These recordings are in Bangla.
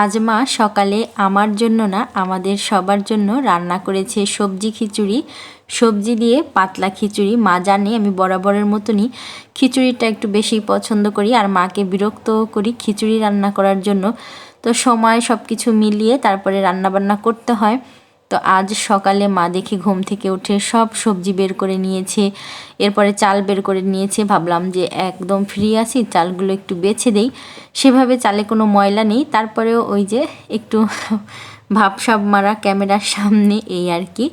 আজ মা সকালে আমার জন্য না, আমাদের সবার জন্য রান্না করেছে সবজি খিচুড়ি। সবজি দিয়ে পাতলা খিচুড়ি। মা জানে আমি বরাবরের মতনই খিচুড়িটা একটু বেশি পছন্দ করি আর মাকে বিরক্ত করি খিচুড়ি রান্না করার জন্য। তো সময় সব কিছু মিলিয়ে তারপরে রান্নাবান্না করতে হয়। তো আজ সকালে মা দেখি ঘুম থেকে উঠে সব সবজি বের করে নিয়েছে, এরপরে চাল বের করে নিয়েছে। ভাবলাম যে একদম ফ্রি আছি, চালগুলো একটু বেছে দেই। সেভাবে চালে কোনো ময়লা নেই। তারপরেও ওই যে একটু ভাবসাব মারা ক্যামেরার সামনে এই আর কি।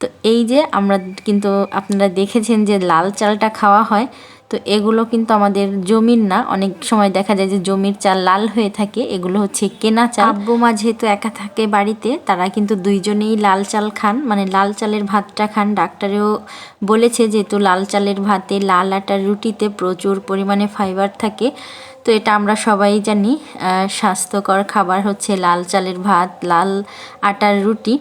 তো এই যে আমরা কিন্তু আপনারা দেখেছেন যে লাল চালটা খাওয়া হয়। তো এগুলো কিন্তু আমাদের জমির না। অনেক সময় দেখা যায় যে জমির চাল লাল হয়ে থাকে, এগুলো হচ্ছে কেনা চাল। আব্বু মা যেহেতু একা থাকে বাড়িতে, তারা কিন্তু দুইজনেই লাল চাল খান। মানে লাল চালের ভাতটা খান। ডাক্তারেও বলেছে যেহেতু লাল চালের ভাতে লাল আটার রুটিতে প্রচুর পরিমাণে ফাইবার থাকে। তো এটা আমরা সবাই জানি স্বাস্থ্যকর খাবার হচ্ছে লাল চালের ভাত, লাল আটার রুটি।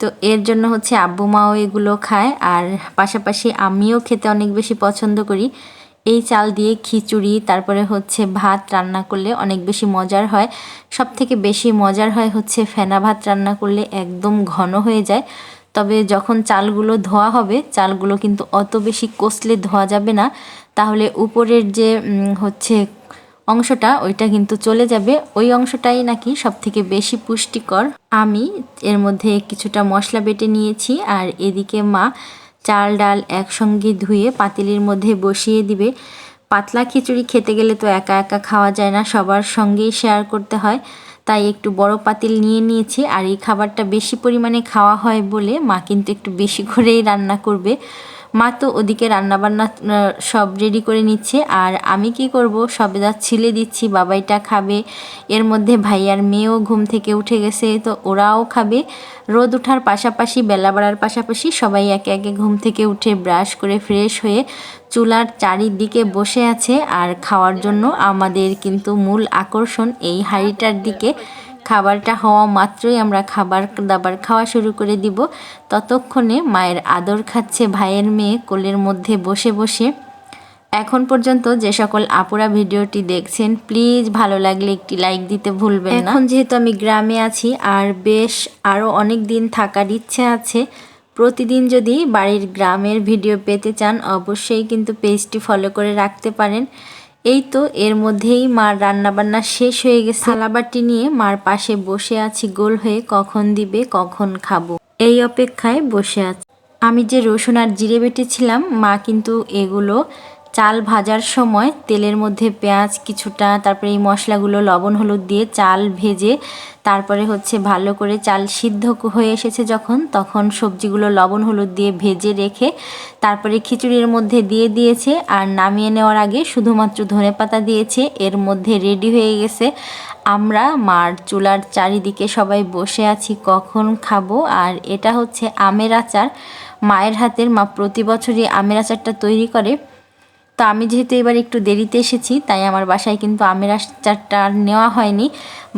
তো এর জন্য হচ্ছে আব্বু মাও এগুলো খায়। আর পাশাপাশি আমিও খেতে অনেক বেশি পছন্দ করি। এই চাল দিয়ে খিচুড়ি, তারপরে হচ্ছে ভাত রান্না করলে অনেক বেশি মজার হয়। সব থেকে বেশি মজার হয় হচ্ছে ফেনা ভাত রান্না করলে একদম ঘন হয়ে যায়। তবে যখন চালগুলো ধোয়া হবে, চালগুলো কিন্তু অত বেশি কষলে ধোয়া যাবে না। তাহলে উপরের যে হচ্ছে অংশটা, ওইটা কিন্তু চলে যাবে। ওই অংশটাই নাকি সব থেকে বেশি পুষ্টিকর। আমি এর মধ্যে কিছুটা মশলা বেটে নিয়েছি, আর এদিকে মা চাল ডাল একসঙ্গে ধুয়ে পাতিলির মধ্যে বসিয়ে দিবে। পাতলা খিচুড়ি খেতে গেলে তো একা একা খাওয়া যায় না, সবার সঙ্গেই শেয়ার করতে হয়। তাই একটু বড় পাতিল নিয়ে নিয়েছি আর এই খাবারটা বেশি পরিমাণে খাওয়া হয় বলে মা কিন্তু একটু বেশি করেই রান্না করবে। মা তো ওদিকে রান্নাবান্না সব রেডি করে নিচ্ছে। আর আমি কি করব? সবে যা ছিলে দিচ্ছি, বাবাইটা খাবে। এর মধ্যে ভাইয়ার মেয়েও ঘুম থেকে উঠে গেছে, তো ওরাও খাবে। রোদ ওঠার পাশাপাশি, বেলা বাড়ার পাশাপাশি সবাই একে একে ঘুম থেকে উঠে ব্রাশ করে ফ্রেশ হয়ে চুলার চারিদিকে বসে আছে। আর খাওয়ার জন্য আমাদের কিন্তু মূল আকর্ষণ এই হাঁড়িটার দিকে। খাবারটা হওয়া মাত্রই আমরা খাবার, দাবার খাওয়া শুরু করে দিব। ততক্ষণে মায়ের আদর খাচ্ছে ভাইয়ের মেয়ে কোলের মধ্যে বসে বসে। এখন পর্যন্ত যে সকল আপুরা ভিডিওটি দেখছেন, প্লিজ ভালো লাগলে একটি লাইক দিতে ভুলবেন না। এখন যেহেতু আমি গ্রামে আছি, আর বেশ আরও অনেক দিন থাকার ইচ্ছে আছে, প্রতিদিন যদি বাড়ির গ্রামের ভিডিও পেতে চান, অবশ্যই কিন্তু পেজটি ফলো করে রাখতে পারেন। এই তো, এর মধ্যেই মার রান্নাবান্না শেষ হয়ে গেছে। থালাবাটি নিয়ে মার পাশে বসে আছি গোল হয়ে, কখন দিবে, কখন খাব। এই অপেক্ষায় বসে আছি। আমি যে রসুন আর জিরে বেটেছিলাম, মা কিন্তু এগুলো চাল ভাজার সময় তেলের মধ্যে পেঁয়াজ কিছুটা, তারপরে এই মশলাগুলো, লবণ, হলুদ দিয়ে চাল ভেজে তারপরে হচ্ছে ভালো করে চাল সিদ্ধ হয়ে এসেছে যখন, তখন সবজিগুলো লবণ, হলুদ দিয়ে ভেজে রেখে তারপরে খিচুড়ির মধ্যে দিয়ে দিয়েছে আর নামিয়ে নেওয়ার আগে শুধুমাত্র ধনে পাতা দিয়েছে, এর মধ্যে রেডি হয়ে গেছে। আমরা মার চুলার চারিদিকে সবাই বসে আছি, কখন খাব? আর এটা হচ্ছে আমের আচার। মায়ের হাতের মা প্রতি বছরই আমের আচারটা তৈরি করে। তো আমি যেহেতু এবার একটু দেরিতে এসেছি, তাই আমার বাসায় কিন্তু আমের আচারটা আর নেওয়া হয়নি।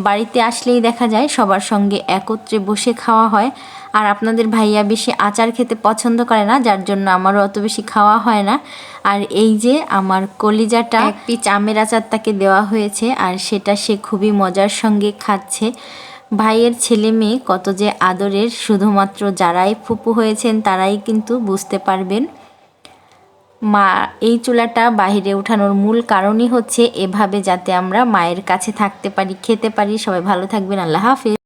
বাড়িতে আসলেই দেখা যায় সবার সঙ্গে একত্রে বসে খাওয়া হয়। আর আপনাদের ভাইয়া বেশি আচার খেতে পছন্দ করে না, যার জন্য আমারও অত বেশি খাওয়া হয় না। আর এই যে আমার কলিজাটা, এক পিচ আমের আচার তাকে দেওয়া হয়েছে, আর সেটা সে খুবই মজার সঙ্গে খাচ্ছে। ভাইয়ের ছেলে মেয়ে কত যে আদরের, শুধুমাত্র যারাই ফুপু হয়েছেন তারাই কিন্তু বুঝতে পারবেন। মা, এই চুলাটা বাহিরে উঠানোর মূল কারণই হচ্ছে এভাবে যাতে আমরা মায়ের কাছে থাকতে পারি, খেতে পারি। সবাই ভালো থাকবেন, আল্লাহ হাফিজ।